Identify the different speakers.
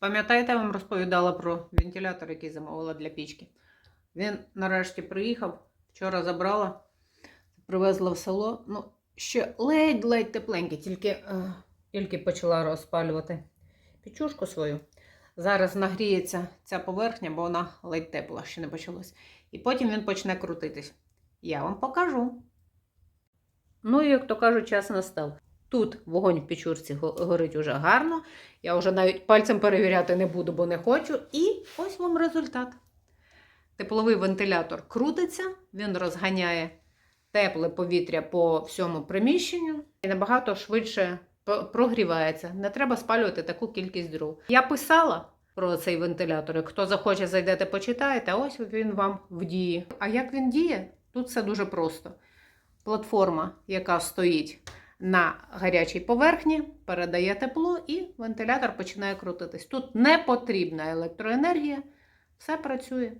Speaker 1: Пам'ятаєте, я вам розповідала про вентилятор, який замовила для пічки. Він нарешті приїхав, вчора забрала, привезла в село. Ну, ще ледь-ледь тепленький, тільки, е, тільки почала розпалювати пічушку свою. Зараз нагріється ця поверхня, бо вона ледь тепла, ще не почалось. І потім він почне крутитись. Я вам покажу. Ну, як то кажуть, час настав. Тут вогонь в печурці горить уже гарно. Я вже навіть пальцем перевіряти не буду, бо не хочу. І ось вам результат. Тепловий вентилятор крутиться, він розганяє тепле повітря по всьому приміщенню і набагато швидше прогрівається. Не треба спалювати таку кількість дров. Я писала про цей вентилятор. Хто захоче, зайдете, почитаєте. а Ось він вам в дії. А як він діє? Тут все дуже просто. Платформа, яка стоїть на гарячій поверхні, передає тепло і вентилятор починає крутитись. Тут не потрібна електроенергія, все працює.